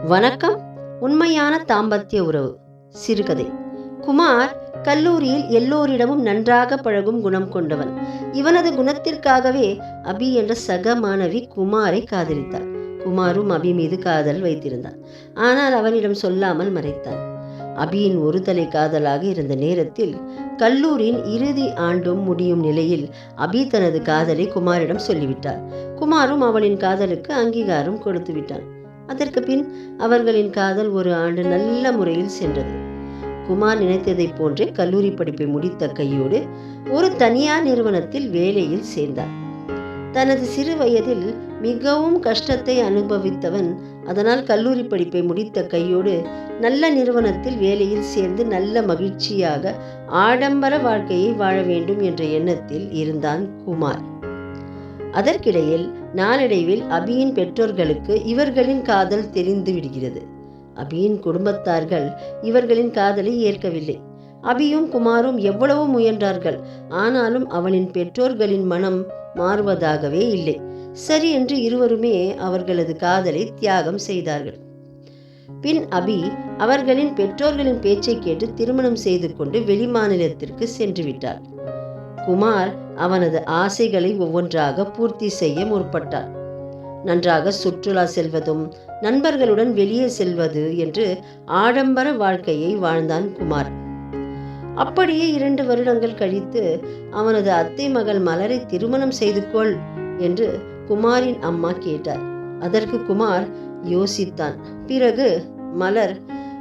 வணக்கம். உண்மையான தாம்பத்திய உறவு. சிறுகதை. குமார் கல்லூரியில் எல்லோரிடமும் நன்றாக பழகும் குணம் கொண்டவன். இவனது குணத்திற்காகவே அபி என்ற சக மாணவி குமாரை காதலித்தார். குமாரும் அபி மீது காதல் வைத்திருந்தார். ஆனால் அவனிடம் சொல்லாமல் மறைத்தார். அபியின் ஒரு தலை காதலாக இருந்த நேரத்தில் கல்லூரியின் இறுதி ஆண்டும் முடியும் நிலையில் அபி தனது காதலை குமாரிடம் சொல்லிவிட்டார். குமாரும் அவளின் காதலுக்கு அங்கீகாரம் கொடுத்து விட்டான் அதற்கு பின் அவர்களின் காதல் ஒரு ஆண்டு நல்ல முறையில் சென்றது. குமார் நினைத்ததைப் போன்றே கல்லூரி படிப்பை முடித்த கையோடு ஒரு தனியார் நிறுவனத்தில் வேலையில் சேர்ந்தார். தனது சிறு வயதில் மிகவும் கஷ்டத்தை அனுபவித்தவன் அதனால் கல்லூரி படிப்பை முடித்த கையோடு நல்ல நிறுவனத்தில் வேலையில் சேர்ந்து நல்ல மகிழ்ச்சியாக ஆடம்பர வாழ்க்கையை வாழ வேண்டும் என்ற எண்ணத்தில் இருந்தான் குமார். அதற்கிடையில் நாளடைவில் அபியின் பெற்றோர்களுக்கு இவர்களின் காதல் தெரிந்து விடுகிறது. அபியின் குடும்பத்தார்கள் இவர்களின் காதலை ஏற்கவில்லை. அபியும் குமாரும் எவ்வளவு முயன்றார்கள். ஆனாலும் அவனின் பெற்றோர்களின் மனம் மாறுவதாகவே இல்லை. சரி என்று இருவருமே அவர்களது காதலை தியாகம் செய்தார்கள். பின் அபி அவர்களின் பெற்றோர்களின் பேச்சை கேட்டு திருமணம் செய்து கொண்டு வெளிமாநிலத்திற்கு சென்று விட்டார். குமார் அவனது ஆசைகளை ஒவ்வொன்றாக பூர்த்தி செய்ய முற்பட்டார். நன்றாக சுற்றுலா செல்வதும் நண்பர்களுடன் வெளியே செல்வது என்று ஆடம்பர வாழ்க்கையை வாழ்ந்தான் குமார். அப்படியே இரண்டு வருடங்கள் கழித்து அவனது அத்தை மகள் மலரை திருமணம் செய்து கொள் என்று குமாரின் அம்மா கேட்டார். அதற்கு குமார் யோசித்தான். பிறகு மலர்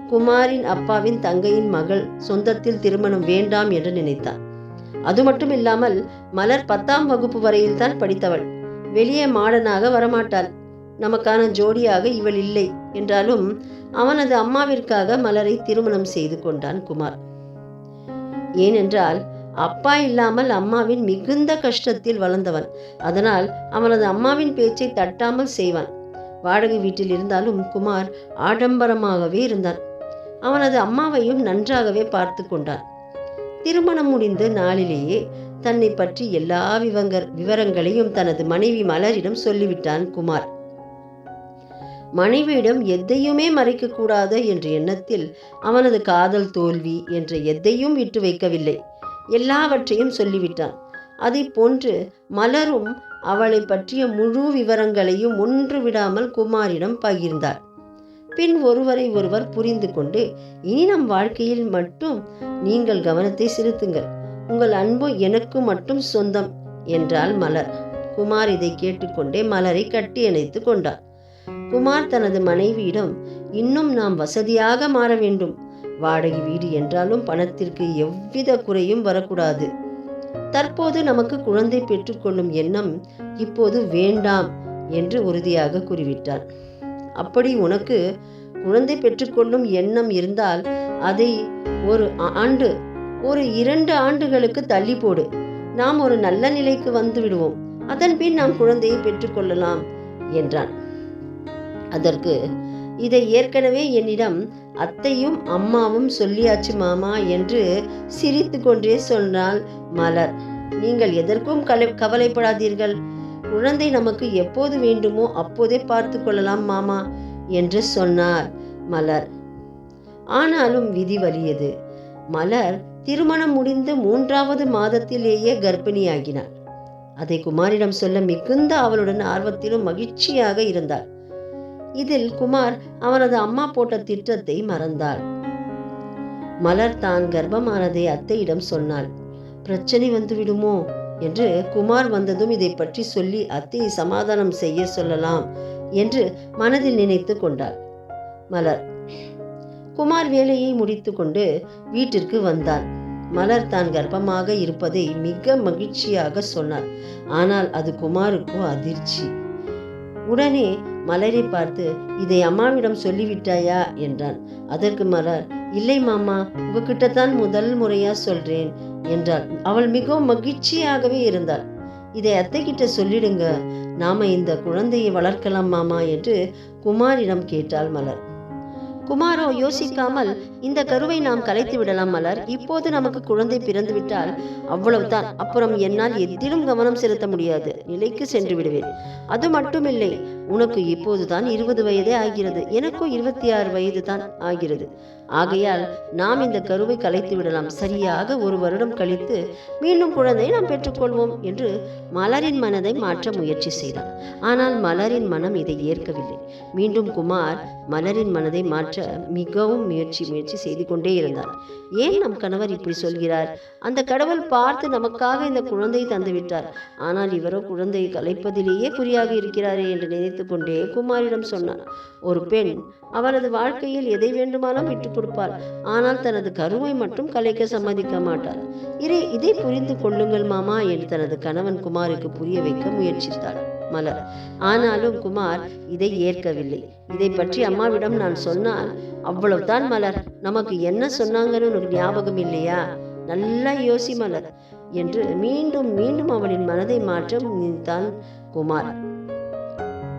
குமாரின் அப்பாவின் தங்கையின் மகள் சொந்தத்தில் திருமணம் வேண்டாம் என்று நினைத்தான். அது மட்டும் இல்லாமல் மலர் பத்தாம் வகுப்பு வரையில் தான் படித்தவள். வெளியே மாடனாக வரமாட்டாள். நமக்கான ஜோடியாக இவள் இல்லை என்றாலும் அவனது அம்மாவிற்காக மலரை திருமணம் செய்து கொண்டான் குமார். ஏனென்றால் அப்பா இல்லாமல் அம்மாவின் மிகுந்த கஷ்டத்தில் வளர்ந்தவன். அதனால் அவனது அம்மாவின் பேச்சை தட்டாமல் செய்வான். வாடகை வீட்டில் இருந்தாலும் குமார் ஆடம்பரமாகவே இருந்தான். அவனது அம்மாவையும் நன்றாகவே பார்த்து கொண்டான். திருமணம் முடிந்த நாளிலேயே தன்னை பற்றி எல்லா விவங்கர் விவரங்களையும் தனது மனைவி மலரிடம் சொல்லிவிட்டான் குமார். மனைவியிடம் எதையுமே மறைக்கக்கூடாது என்ற எண்ணத்தில் அவனது காதல் தோல்வி என்ற எதையும் விட்டு வைக்கவில்லை. எல்லாவற்றையும் சொல்லிவிட்டான். அதை போன்று மலரும் அவளை பற்றிய முழு விவரங்களையும் ஒன்று விடாமல் குமாரிடம் பகிர்ந்தார். பின் ஒருவரை ஒருவர் புரிந்து கொண்டு இனி நம் வாழ்க்கையில் மட்டும் நீங்கள் கவனத்தை செலுத்துங்கள். உங்கள் அன்பு எனக்கு மட்டும் சொந்தம் என்றாள் மலர். குமார் இதை கேட்டுக்கொண்டே மலரை கட்டி அணைத்து கொண்டார். குமார் தனது மனைவியிடம் இன்னும் நாம் வசதியாக மாற வேண்டும். வாடகை வீடு என்றாலும் பணத்திற்கு எவ்வித குறையும் வரக்கூடாது. தற்போது நமக்கு குழந்தை பெற்றுக்கொள்ளும் எண்ணம் இப்போது வேண்டாம் என்று உறுதியாக கூறிவிட்டார் அப்படி உனக்கு குழந்தை பெற்றுக்கொள்ளும் எண்ணம் இருந்தால் அதை ஒரு ஆண்டு ஒரு இரண்டு ஆண்டுகளுக்கு தள்ளி போடு. நாம் ஒரு நல்ல நிலைக்கு வந்து விடுவோம். அதன் பின் நாம் குழந்தையை பெற்றுக்கொள்ளலாம் என்றான். அதற்கு இதை ஏற்கனவே என்னிடம் அத்தையும் அம்மாவும் சொல்லியாச்சு மாமா என்று சிரித்து கொண்டே சொன்னாள் மலர். நீங்கள் எதற்கும் கலை கவலைப்படாதீர்கள். குழந்தை நமக்கு எப்போது வேண்டுமோ அப்போதே பார்த்து கொள்ளலாம் மாமா என்று சொன்னார் மலர். ஆனாலும் விதி வலியது. மலர் திருமணம் முடிந்து மூன்றாவது மாதத்திலேயே கர்ப்பிணியாகினாள் அதை குமாரிடம் சொல்ல மிகுந்த அவளுடன் ஆர்வத்திலும் மகிழ்ச்சியாக இருந்தாள் இதில் குமார் அவனது அம்மா போட்ட திட்டத்தை மறந்தாள் மலர் தான் கர்ப்பமானதை அத்தையிடம் சொன்னாள். பிரச்சனை வந்துவிடுமோ? என்று குமார் வந்ததும் இதை பற்றி சொல்லி அத்தையை சமாதானம் செய்ய சொல்லலாம் என்று மனதில் நினைத்து கொண்டாள். மலர். குமார் வேலையை முடித்துக்கொண்டு வீட்டிற்கு வந்தான். மலர் தான் கர்ப்பமாக இருப்பதை மிக மகிழ்ச்சியாக சொன்னார். ஆனால் அது குமாருக்கோ அதிர்ச்சி. உடனே மலரை பார்த்து இதை அம்மாவிடம் சொல்லிவிட்டாயா? என்றான். அதற்கு மலர் இல்லை மாமா உங்ககிட்ட தான் முதல் முறையா சொல்றேன் என்றாள். அவள் மிகவும் மகிழ்ச்சியாகவே இருந்தாள். இதை அத்தைக்கிட்ட சொல்லிடுங்க நாம இந்த குழந்தையை வளர்க்கலாம் மாமா என்று குமாரிடம் கேட்டாள் மலர். குமாரோ யோசிக்காமல் இந்த கருவை நாம் கலைத்து விடலாம் மலர். இப்போது நமக்கு குழந்தை பிறந்து விட்டால் அவ்வளவுதான். அப்புறம் என்னால் எதிலும் கவனம் செலுத்த முடியாது. நிலைக்கு சென்று விடுவேன். அது மட்டுமில்லை உனக்கு இப்போதுதான் இருபது வயதே ஆகிறது. எனக்கும் இருபத்தி ஆறு வயது தான் ஆகிறது. ஆகையால் நாம் இந்த கருவை கலைத்து விடலாம். சரியாக ஒரு வருடம் கழித்து மீண்டும் குழந்தையை நாம் பெற்றுக்கொள்வோம் என்று மலரின் மனதை மாற்ற முயற்சி செய்தான். ஆனால் மலரின் மனம் இதை ஏற்கவில்லை. மீண்டும் குமார் மலரின் மனதை மாற்ற மிகவும் முயற்சி முயற்சி செய்து கொண்டே இருந்தார். ஏன் நம் கணவர் இப்படி சொல்கிறார்? அந்த கடவுள் பார்த்து நமக்காக இந்த குழந்தையை தந்துவிட்டார். ஆனால் இவரோ குழந்தையை கலைப்பதிலேயே குறியாக இருக்கிறாரே என்று நினைத்து கொண்டே குமாரிடம் சொன்னான் ஒரு பெண் அவரது வாழ்க்கையில் எதை வேண்டுமானாலும் விட்டுக் கொடுப்பாள். ஆனால் தனது கருவை மட்டும் கலைக்க சம்மதிக்க மாட்டாள். இதை இதை புரிந்து கொள்ளுங்கள் மாமா என்று தனது கணவன் குமாருக்கு புரிய வைக்க முயற்சித்தாள் மலர். ஆனாலும் குமார் இதை ஏற்கவில்லை. இதை பற்றி அம்மாவிடம் நான் சொன்னால் அவ்வளவுதான் மலர். நமக்கு என்ன சொன்னாங்கன்னு உனக்கு ஞாபகம் இல்லையா? நல்லா யோசி மலர் என்று மீண்டும் மீண்டும் அவளின் மனதை மாற்ற நினைத்தான் குமார்.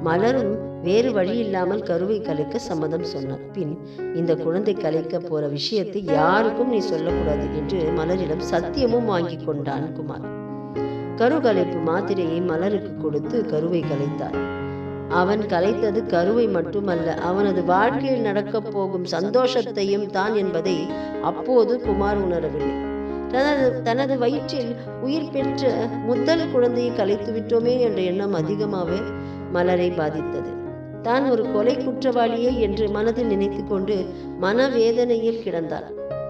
மலரும் வேறு வழி இல்லாமல் கருவை கலைக்க சம்மதம் சொன்னார். பின் இந்த குழந்தை கலைக்க போற விஷயத்தை யாருக்கும் நீ சொல்லக்கூடாது என்று மலரிடம் சத்தியமும் வாங்கி கொண்டான் குமார். கரு கலைப்பு மாத்திரையை மலருக்கு கொடுத்து கருவை கலைத்தார். அவன் கலைத்தது கருவை மட்டுமல்ல அவனது வாழ்க்கையில் நடக்கப் போகும் சந்தோஷத்தையும் தான் என்பதை அப்போது குமார் உணரவில்லை. தனது தனது வயிற்றில் உயிர் பெற்ற முதல் குழந்தையை கலைத்து விட்டோமே என்ற எண்ணம் அதிகமாகவே மலரை பாதித்தது. தான் ஒரு கொலை குற்றவாளியே என்று மனதில் நினைத்து கொண்டு மனவேதனையில் கிடந்தாள்.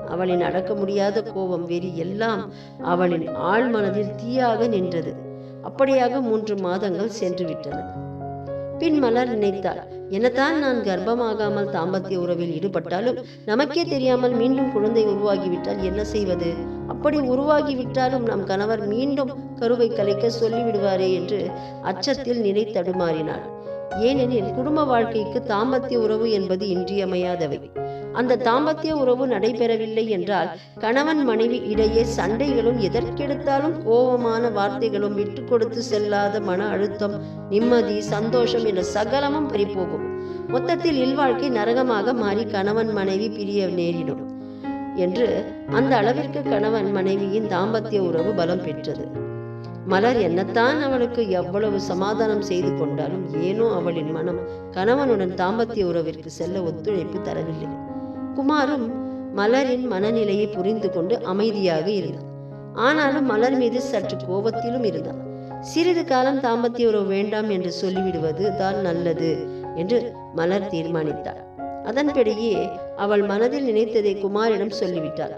அவளின் அடக்க முடியாத கோபம் வெறி எல்லாம் அவளின் ஆழ் மனதில் தீயாக நின்றது. அப்படியாக மூன்று மாதங்கள் சென்று விட்டன பின் மலர் நினைத்தாள் என்னதான் நான் கர்ப்பமாகாமல் தாம்பத்திய உறவில் ஈடுபட்டாலும் நமக்கே தெரியாமல் மீண்டும் குழந்தை உருவாகிவிட்டால் என்ன செய்வது? அப்படி உருவாகிவிட்டாலும் நம் கணவர் மீண்டும் கருவை கலைக்க சொல்லிவிடுவாரே என்று அச்சத்தில் நிலை தடுமாறினாள். ஏனெனில் குடும்ப வாழ்க்கைக்கு தாம்பத்திய உறவு என்பது இன்றியமையாதவை. அந்த தாம்பத்திய உறவு நடைபெறவில்லை என்றால் கணவன் மனைவி இடையே சண்டைகளும் எதற்கெடுத்தாலும் கோபமான வார்த்தைகளும் விட்டு கொடுத்து செல்லாத மன அழுத்தம் நிம்மதி சந்தோஷம் என சகலமும் பறிபோகும். மொத்தத்தில் இல்வாழ்க்கை நரகமாக மாறி கணவன் மனைவி பிரிய நேரிடும். என்று அந்த அளவிற்கு கணவன் மனைவியின் தாம்பத்திய உறவு பலம் பெற்றது. மலர் என்னத்தான் அவளுக்கு எவ்வளவு சமாதானம் செய்து கொண்டாலும் ஏனோ அவளின் மனம் கணவனுடன் தாம்பத்திய உறவிற்கு செல்ல ஒத்துழைப்பு தரவில்லை. குமாரும் மலரின் மனநிலையை புரிந்து கொண்டு அமைதியாக இருந்தான். ஆனாலும் மலர் மீது சற்று கோபத்திலும் இருந்தான். சிறிது காலம் தாம்பத்திய உறவு வேண்டாம் என்று சொல்லிவிடுவது தான் நல்லது என்று மலர் தீர்மானித்தார். அதன்படியே அவள் மனதில் நினைத்ததை குமாரிடம் சொல்லிவிட்டாள்.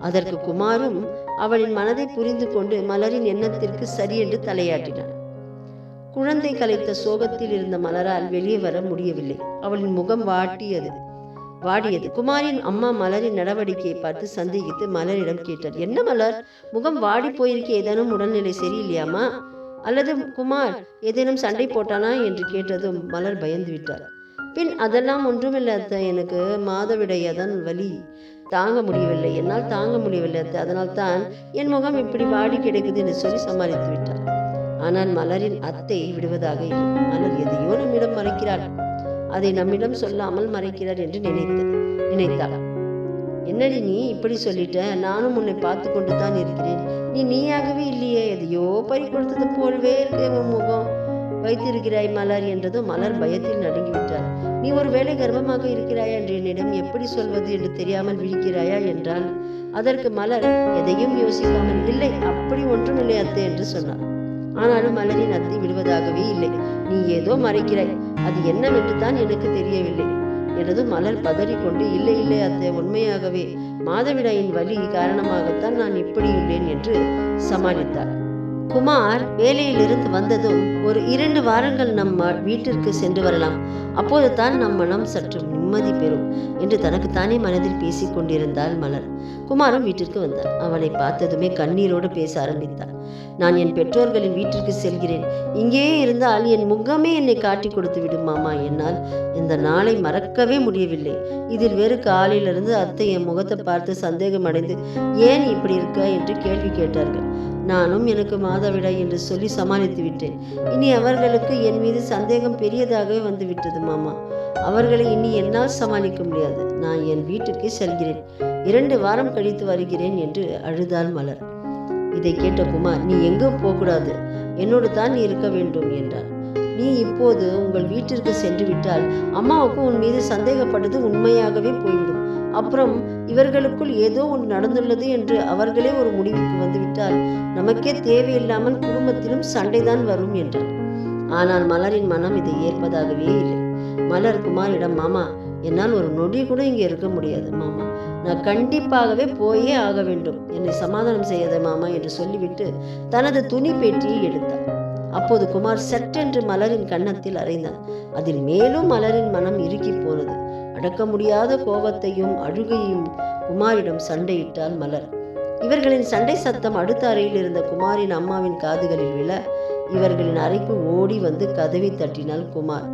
அதற்கு குமாரும் அவளின் மனதை புரிந்து கொண்டு மலரின் எண்ணத்திற்கு சரி என்று தலையாட்டினான் குழந்தை கலைத்த சோகத்தில் இருந்த மலரால் வெளியே வர முடியவில்லை. அவளின் முகம் வாட்டியது. வாடியது. குமாரின் அம்மா மலரின் நடவடிக்கையை பார்த்து சந்தேகித்து மலரிடம் கேட்டார் என்ன மலர்? முகம் வாடி போயிருக்க ஏதேனும் உடல்நிலை சரியில்லையாமா அல்லது குமார் ஏதேனும் சண்டை போட்டானா என்று கேட்டதும் மலர் பயந்து விட்டார். பின் அதெல்லாம் ஒன்றுமில்லை அத்தை எனக்கு மாதவிடையதான் வலி. தாங்க முடியவில்லை. என்னால் தாங்க முடியவில்லை அத்தை அதனால் தான் என் முகம் இப்படி வாடி கிடைக்குது என்று சொல்லி சமாளித்து விட்டார். ஆனால் மலரின் அத்தை விடுவதாக இல்லை. மலர் எதையோ நம்மிடம் மறைக்கிறாள். அதை நம்மிடம் சொல்லாமல் மறைக்கிறார் என்று நினைத்து நினைத்தாள். என்னடி நீ இப்படி சொல்லிட்ட? நானும் உன்னை பார்த்து கொண்டு தான் இருக்கிறேன். நீ நீயாகவே இல்லையே. எதையோ பறி கொடுத்தது போலவே இருக்கே உன் முகம். வைத்திருக்கிறாய் மலர் என்றதும் மலர் பயத்தில் நடுங்கிவிட்டார். நீ ஒருவேளை கர்ப்பமாக இருக்கிறாயா என்று என்னிடம் எப்படி சொல்வது என்று தெரியாமல் விழிக்கிறாயா என்றால் அதற்கு மலர் எதையும் யோசிக்காமல் இல்லை அப்படி ஒன்றும் இல்லை அத்தை என்று சொன்னார். ஆனாலும் மலரின் அத்தை விடுவதாகவே இல்லை. நீ ஏதோ மறைக்கிறாய். அது என்னவென்று தான் எனக்கு தெரியவில்லை எனது மலர் பதறிக்கொண்டு இல்லை இல்லை அத்தை உண்மையாகவே மாதவிடாயின் வலி காரணமாகத்தான் நான் இப்படி உள்ளேன் என்று சமாளித்தார். குமார் வேலையிலிருந்து வந்ததும் ஒரு இரண்டு வாரங்கள் நம்ம வீட்டிற்கு சென்று வரலாம். அப்போது தான் நம் மனம் சற்று நிம்மதி பெறும் என்று தனக்குத்தானே மனதில் பேசிக் கொண்டிருந்தாள் மலர். குமாரும் வீட்டிற்கு வந்தார். அவனை பார்த்ததுமே கண்ணீரோடு பேச ஆரம்பித்தார். நான் என் பெற்றோர்களின் வீட்டிற்கு செல்கிறேன். இங்கேயே இருந்தால் என் முகமே என்னை காட்டி கொடுத்து விடும் மாமா என்னால் இந்த நாளை மறக்கவே முடியவில்லை. இதில் வேறு காலையிலிருந்து அத்தை என் முகத்தை பார்த்து சந்தேகம் அடைந்து ஏன் இப்படி இருக்க? என்று கேள்வி கேட்டார்கள். நானும் எனக்கு மாதவிடாய் என்று சொல்லி சமாளித்து விட்டேன். இனி அவர்களுக்கு என் மீது சந்தேகம் பெரியதாகவே வந்து விட்டது மாமா. அவர்களை இனி என்னால் சமாளிக்க முடியாது. நான் என் வீட்டுக்கு செல்கிறேன். இரண்டு வாரம் கழித்து வருகிறேன் என்று அழுதாள் மலர். இதை கேட்ட குமார் நீ எங்கும் போகக்கூடாது. என்னோடு தான் நீ இருக்க வேண்டும் என்றார் நீ இப்போது உங்கள் வீட்டிற்கு சென்று விட்டால் அம்மாவுக்கு உன் மீது சந்தேகப்பட்டது உண்மையாகவே போய்விடும். அப்புறம் இவர்களுக்குள் ஏதோ ஒன்று நடந்துள்ளது என்று அவர்களே ஒரு முடிவுக்கு வந்துவிட்டால் நமக்கே தேவையில்லாமல் குடும்பத்திலும் சண்டைதான் வரும் என்றார். ஆனால் மலரின் மனம் இதை ஏற்பதாகவே இல்லை. மலர் குமாரிடம் மாமா என்னால் ஒரு நொடி கூட இங்கே இருக்க முடியாது மாமா. நான் கண்டிப்பாகவே போயே ஆக வேண்டும். என்னை சமாதானம் செய்யாத மாமா என்று சொல்லிவிட்டு தனது துணி பேட்டியை எடுத்தார். அப்போது குமார் சட்டென்று மலரின் கன்னத்தில் அறைந்தான் அதில் மேலும் மலரின் மனம் இறுக்கி போனது. அடக்க முடியாத கோபத்தையும் அழுகையும் குமாரிடம் சண்டையிட்டாள் மலர். இவர்களின் சண்டை சத்தம் அடுத்த அறையில் இருந்த குமாரின் அம்மாவின் காதுகளில் விழ இவர்களின் அறைக்கு ஓடி வந்து கதவை தட்டினாள் குமார்.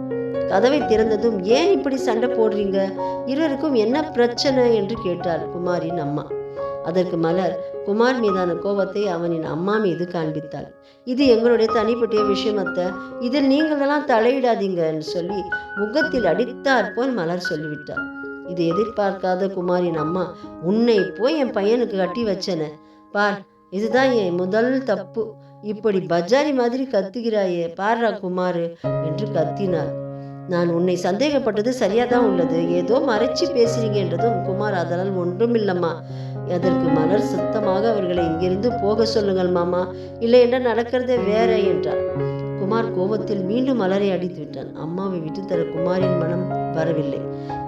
கதவை திறந்ததும் ஏன் இப்படி சண்டை போடுறீங்க? இருவருக்கும் என்ன பிரச்சனை? என்று கேட்டாள் குமாரின் அம்மா. அதற்கு மலர் குமார் மீதான கோபத்தை அவனின் அம்மா மீது காண்பித்தாள். இது எங்களுடைய தனிப்பட்ட விஷயம் அத்தை. இதில் நீங்களெல்லாம் தலையிடாதீங்கன்னு சொல்லி முகத்தில் அடித்தாற் போல் மலர் சொல்லிவிட்டார். இதை எதிர்பார்க்காத குமாரின் அம்மா உன்னை போய் என் பையனுக்கு கட்டி வச்சன. பார் இதுதான் என் முதல் தப்பு. இப்படி பஜாரி மாதிரி கத்துகிறாயே பாரா குமாரு என்று கத்தினார். நான் உன்னை சந்தேகப்பட்டது சரியாதான் உள்ளது. ஏதோ மறைச்சு பேசுறீங்க என்றதும் குமார் அதனால் ஒன்றுமில்லம்மா. அதற்கு மலர் சுத்தமாக அவர்களை இங்கிருந்து போக சொல்லுங்கள் மாமா. இல்லை என்றால் நடக்கிறதே வேற என்றார். குமார் கோபத்தில் மீண்டும் மலரை அடித்து விட்டான் அம்மாவை விட்டு தர குமாரின் மனம் வரவில்லை.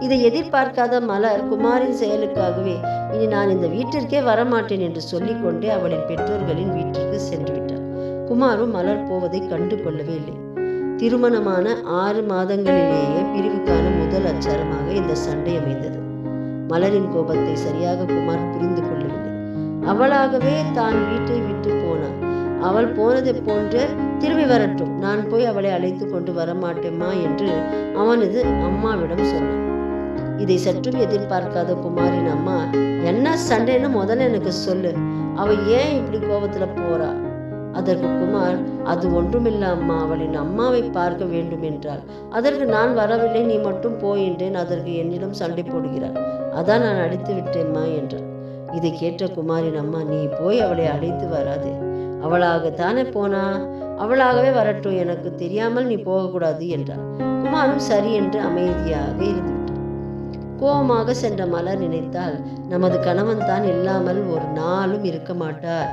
இதை எதிர்பார்க்காத மலர் குமாரின் செயலுக்காகவே இனி நான் இந்த வீட்டிற்கே வரமாட்டேன் என்று சொல்லிக்கொண்டே அவளின் பெற்றோர்களின் வீட்டிற்கு சென்று விட்டார் குமாரும் மலர் போவதை கண்டு கொள்ளவே இல்லை. திருமணமான ஆறு மாதங்களிலேயே பிரிவுக்கான முதல் அச்சாரமாக இந்த சண்டை அமைந்தது. மலரின் கோபத்தை சரியாக குமார் புரிந்து கொள்ளவில்லை. அவளாகவே தான் வீட்டை விட்டு போனாள் அவள் போனதை போன்று திரும்பி வரட்டும். நான் போய் அவளை அழைத்து கொண்டு வரமாட்டேம்மா என்று அவனது அம்மாவிடம் சொன்னான். இதை சற்றும் எதிர்பார்க்காத குமாரின் அம்மா என்ன சண்டைன்னு முதல்ல எனக்கு சொல்லு. அவ ஏன் இப்படி கோபத்துல போறா? அதற்கு குமார் அது ஒன்றுமில்ல அம்மா அவளின் அம்மாவை பார்க்க வேண்டும் என்றாள். அதற்கு நான் வரவில்லை. நீ மட்டும் போயின்றேன் அதற்கு என்னிடம் சண்டை போடுகிறாள். அதான் நான் அடித்து விட்டேம்மா என்றார் இதை கேட்ட குமாரின் அம்மா நீ போய் அவளை அழைத்து வராது. அவளாகத்தானே போனா? அவளாகவே வரட்டும் எனக்கு தெரியாமல் நீ போகக்கூடாது என்றார் குமாரும் சரி என்று அமைதியாக இருந்துவிட்டார். கோபமாக சென்ற மலர் நினைத்தால் நமது கணவன் தான் இல்லாமல் ஒரு நாளும் இருக்க மாட்டார்.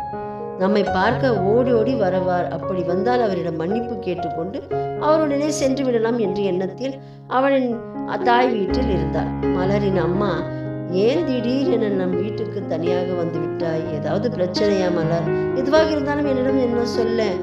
நம்மை பார்க்க ஓடி ஓடி வரவார். அப்படி வந்தால் அவரிடம் மன்னிப்பு கேட்டுக்கொண்டு அவருடனே சென்று விடலாம் என்ற எண்ணத்தில் அவளின் அத்தாய் வீட்டில் இருந்தார் மலரின் அம்மா ஏன் திடீரென நம் வீட்டுக்கு தனியாக வந்து விட்டாய்? ஏதாவது பிரச்சனையா மலர்? எதுவாக இருந்தாலும் என்னிடம் என்ன சொல்ல?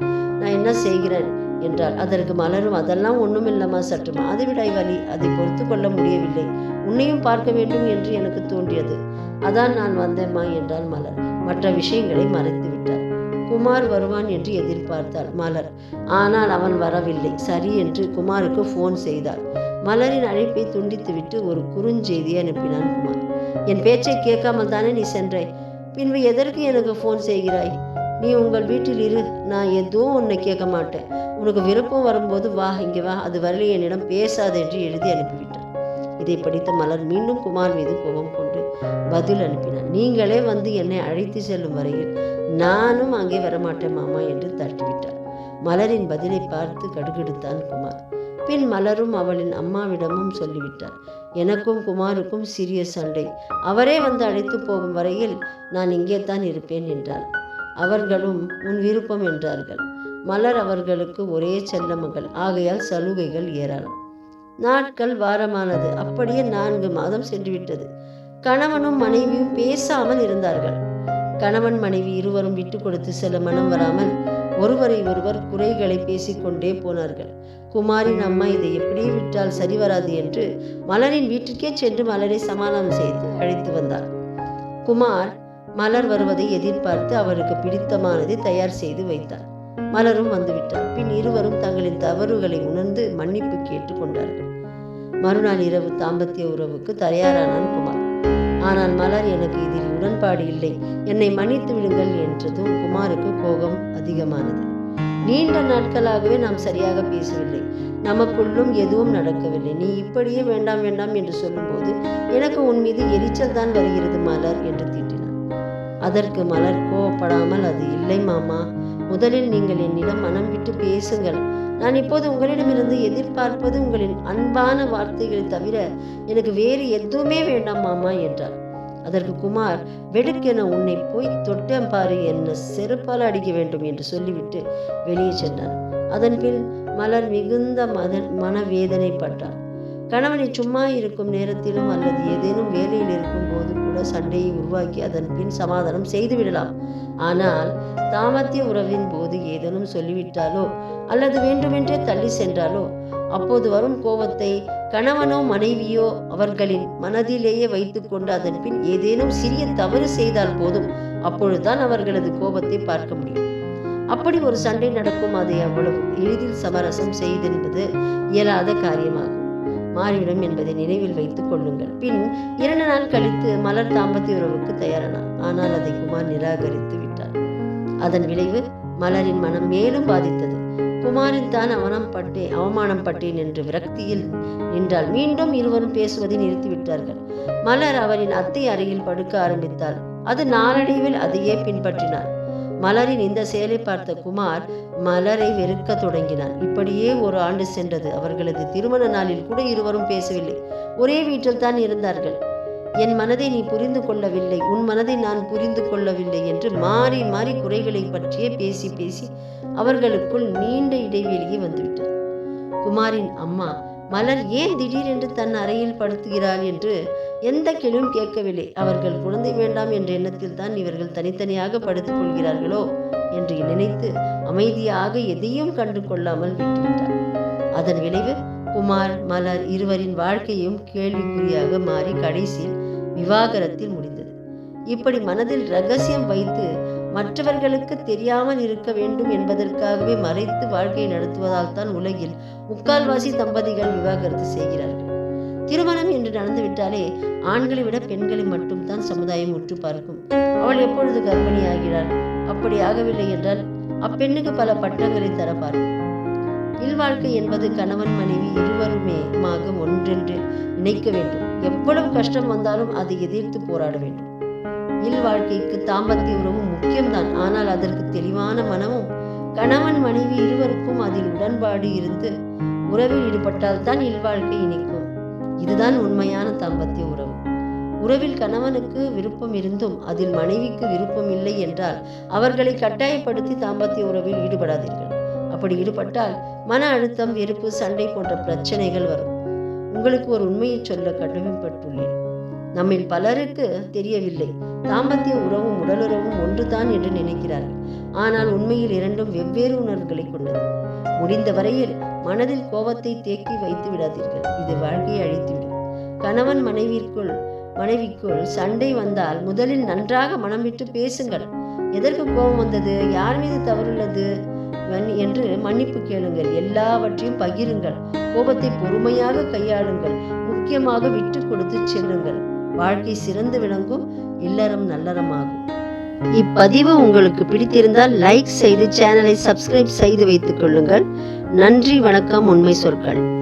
நான் என்ன செய்கிறேன்? என்றாள். அதற்கு மலரும் அதெல்லாம் ஒன்றும் இல்லம்மா சற்று மாதவிடாய் வலி. அதை பொறுத்து கொள்ள முடியவில்லை. உன்னையும் பார்க்க வேண்டும் என்று எனக்கு தோன்றியது. அதான் நான் வந்தேம்மா என்றாள் மலர். மற்ற விஷயங்களை மறைத்து விட்டார் குமார் வருவான் என்று எதிர்பார்த்தாள் மலர். ஆனால் அவன் வரவில்லை. சரி என்று குமாருக்கு ஃபோன் செய்தாள். மலரின் அழைப்பை துண்டித்துவிட்டு ஒரு குறுஞ்செய்தியை அனுப்பினான் குமார் என் பேச்சை கேட்காமல் தானே நீ சென்றாய் பின்பு எதற்கு எனக்கு ஃபோன் செய்கிறாய்? நீ உங்கள் வீட்டில் இரு. நான் எதுவும் உன்னை கேட்க மாட்டேன். உனக்கு விருப்பம் வரும்போது வா இங்கே வா. அது வரலை. என்னிடம் பேசாது என்று எழுதி அனுப்பிவிட்டார் இதை படித்த மலர் மீண்டும் குமார் மீது கோபம் கொண்டு பதில் அனுப்பினார் நீங்களே வந்து என்னை அழைத்து செல்லும் வரையில் நானும் அங்கே வரமாட்டேன் மாமா என்று தட்டிவிட்டார். மலரின் பதிலை பார்த்து கடுகெடுத்தான் குமார். பின் மலரும் அவளின் அம்மாவிடமும் சொல்லிவிட்டார். எனக்கும் குமாருக்கும் சிறிய சண்டை. அவரே வந்து அழைத்து போகும் வரையில் நான் இங்கே தான் இருப்பேன் என்றாள். அவர்களும் உன் விருப்பம் என்றார்கள். மலர் அவர்களுக்கு ஒரே செல்ல மகள். ஆகையால் சலுகைகள் ஏராளம் நாட்கள் வாரமானது. அப்படியே நான்கு மாதம் சென்றுவிட்டது. கணவனும் மனைவியும் பேசாமல் இருந்தார்கள். கணவன் மனைவி இருவரும் விட்டு கொடுத்து செல்ல மனம் வராமல் ஒருவரை ஒருவர் குறைகளை பேசிக்கொண்டே போனார்கள். குமாரின் அம்மா இதை எப்படியே விட்டால் சரி வராது என்று மலரின் வீட்டிற்கே சென்று மலரை சமாதானம் செய்து அழைத்து வந்தார். குமார் மலர் வருவதை எதிர்பார்த்து அவருக்கு பிடித்தமானதை தயார் செய்து வைத்தார். மலரும் வந்துவிட்டார். பின் இருவரும் தங்களின் தவறுகளை உணர்ந்து மன்னிப்பு கேட்டுக்கொண்டார்கள் மறுநாள் இரவு தாம்பத்திய உறவுக்கு தயாரானான் குமார். ஆனால் மலர் எனக்கு இதில் உடன்பாடு இல்லை. என்னை மன்னித்து விடுங்கள் என்றதும் குமாருக்கு கோபம் அதிகமானது. நீண்ட நாட்களாகவே நாம் சரியாக பேசவில்லை. நமக்குள்ளும் எதுவும் நடக்கவில்லை. நீ இப்படியே வேண்டாம் வேண்டாம் என்று சொல்லும்போது எனக்கு உன் மீது எரிச்சல் தான் வருகிறது மலர் என்று திட்டினான். அதற்கு மலர் கோவப்படாமல் அது இல்லை மாமா. முதலில் நீங்கள் என்னிடம் மனம் விட்டு பேசுங்கள். நான் இப்போது உங்களிடமிருந்து எதிர்பார்ப்பது உங்களின் அன்பான வார்த்தைகளை தவிர எனக்கு வேறு எதுவுமே வேண்டாம் மாமா என்றார். அதற்கு குமார் வெடுக்கென உன்னை போய் தொட்டம் பாரு என்ன செருப்பால் அடிக்க வேண்டும் என்று சொல்லிவிட்டு வெளியே சென்றார். அதன் பின் மலர் மிகுந்த மத மனவேதனைப்பட்டார். கணவனை சும்மா இருக்கும் நேரத்திலும் அல்லது ஏதேனும் வேலையில் இருக்கும் போது கூட சண்டையை உருவாக்கி அதன் பின் சமாதானம் செய்துவிடலாம் ஆனால் தாமத்திய உறவின் போது ஏதேனும் சொல்லிவிட்டாலோ அல்லது வேண்டுமென்றே தள்ளி சென்றாலோ? அப்போது வரும் கோபத்தை கணவனோ மனைவியோ அவர்களின் மனதிலேயே வைத்துக்கொண்டு அதன் பின் ஏதேனும் சிறிய தவறு செய்தால் போதும். அப்பொழுதுதான் அவர்களது கோபத்தை பார்க்க முடியும். அப்படி ஒரு சண்டை நடக்கும். அதை அவ்வளவு எளிதில் சமரசம் செய்தென்பது இயலாத காரியமாகும். மாறிவிடும் என்பதை நினைவில் வைத்துக் கொள்ளுங்கள். பின் இரண்டு நாள் கழித்து மலர் தாம்பத்திய உறவுக்கு தயாரானார். ஆனால் அதை குமார் நிராகரித்து விட்டார். அதன் விளைவு மலரின் மனம் மேலும் பாதித்தது. குமாரின் தான் அவனம் பட்டேன் அவமானம் பட்டேன் என்று விரக்தியில் நின்றால் மீண்டும் இருவரும் பேசுவதை நிறுத்திவிட்டார்கள் மலர் அவரின் அத்தை அறையில் படுக்க ஆரம்பித்தாள். அது நாளடைவில் அதையே பின்பற்றினார் மலரின் இந்த செயலை பார்த்த குமார் மலரை வெறுக்க தொடங்கினார். இப்படியே ஒரு ஆண்டு சென்றது. அவர்களது திருமண நாளில் கூட இருவரும் பேசவில்லை. ஒரே வீட்டில் தான் இருந்தார்கள். என் மனதை நீ புரிந்து கொள்ளவில்லை. உன் மனதை நான் புரிந்து கொள்ளவில்லை என்று மாறி மாறி குறைகளை பற்றியே பேசி பேசி அவர்களுக்குள் நீண்ட இடைவெளியே வந்துவிட்டது குமாரின் அம்மா மலர் ஏன் திடீரென்று தன் அறையில் படுத்துகிறாள் என்று எந்த கேள்வியும் கேட்கவில்லை. அவர்கள் குழந்தை வேண்டாம் என்ற எண்ணத்தில் தான் இவர்கள் தனித்தனியாக படுத்துக் கொள்கிறார்களோ? என்று நினைத்து அமைதியாக எதையும் கண்டு கொள்ளாமல் விட்டுவிட்டார். அதன் விளைவு குமார் மலர் இருவரின் வாழ்க்கையும் கேள்விக்குறியாக மாறி கடைசியில் விவாகரத்தில் முடிந்தது. இப்படி மனதில் ரகசியம் வைத்து மற்றவர்களுக்கு தெரியாமல் இருக்க வேண்டும் என்பதற்காகவே மறைத்து வாழ்க்கையை நடத்துவதால் தான் உலகில் முக்கால்வாசி தம்பதிகள் விவாகரத்து செய்கிறார்கள். திருமணம் என்று நடந்துவிட்டாலே ஆண்களை விட பெண்களை மட்டும்தான் சமுதாயம் உற்று பார்க்கும். அவள் எப்பொழுது கர்ப்பிணி ஆகிறாள் அப்படி ஆகவில்லை என்றால் அப்பெண்ணுக்கு பல பட்டங்களை தர பார்க்கும். இல்வாழ்க்கை என்பது கணவன் மனைவி இருவருமே ஒன்றென்று நினைக்க வேண்டும். எவ்வளவு கஷ்டம் வந்தாலும் அதை எதிர்த்து போராட வேண்டும். இல்வாழ்க்கைக்கு தாம்பத்திய உறவும் முக்கியம்தான். ஆனால் அதற்கு தெளிவான மனமும் கணவன் மனைவி இருவருக்கும் அதில் உடன்பாடு இருந்து உறவில் ஈடுபட்டால் தான் இல்வாழ்க்கை இணைக்கும் இதுதான் உண்மையான தாம்பத்திய உறவு. உறவில் கணவனுக்கு விருப்பம் இருந்தும் அதில் மனைவிக்கு விருப்பம் இல்லை என்றால் அவர்களை கட்டாயப்படுத்தி தாம்பத்திய உறவில் ஈடுபடாதீர்கள். அப்படி ஈடுபட்டால் மன அழுத்தம் வெறுப்பு சண்டை போன்ற பிரச்சனைகள் வரும். உங்களுக்கு ஒரு உண்மையை சொல்ல கடமைப்பட்டுள்ளேன். நம்மில் பலருக்கு தெரியவில்லை. தாம்பத்திய உறவும் உடலுறவும் ஒன்றுதான் என்று நினைக்கிறார்கள். ஆனால் உண்மையில் இரண்டும் வெவ்வேறு உணர்வுகளை கொண்டது. முடிந்த வரையில் மனதில் கோபத்தை தேக்கி வைத்து விடாதீர்கள். இது வாழ்க்கையை அழித்துவிடும். கணவன் மனைவிற்குள் மனைவிக்குள் சண்டை வந்தால் முதலில் நன்றாக மனம் விட்டு பேசுங்கள். எதற்கு கோபம் வந்தது? யார் மீது தவறுள்ளது? என்று மன்னிப்பு கேளுங்கள். எல்லாவற்றையும் பகிருங்கள். கோபத்தை பொறுமையாக கையாளுங்கள். முக்கியமாக விட்டு கொடுத்து செல்லுங்கள். வாழ்க்கை சிறந்து விளங்கும் இல்லறம் நல்லறமாகும். இப்பதிவு உங்களுக்கு பிடித்திருந்தால் லைக் செய்து சேனலை சப்ஸ்கிரைப் செய்து வைத்துக் கொள்ளுங்கள். நன்றி வணக்கம் உண்மை சொற்கள்.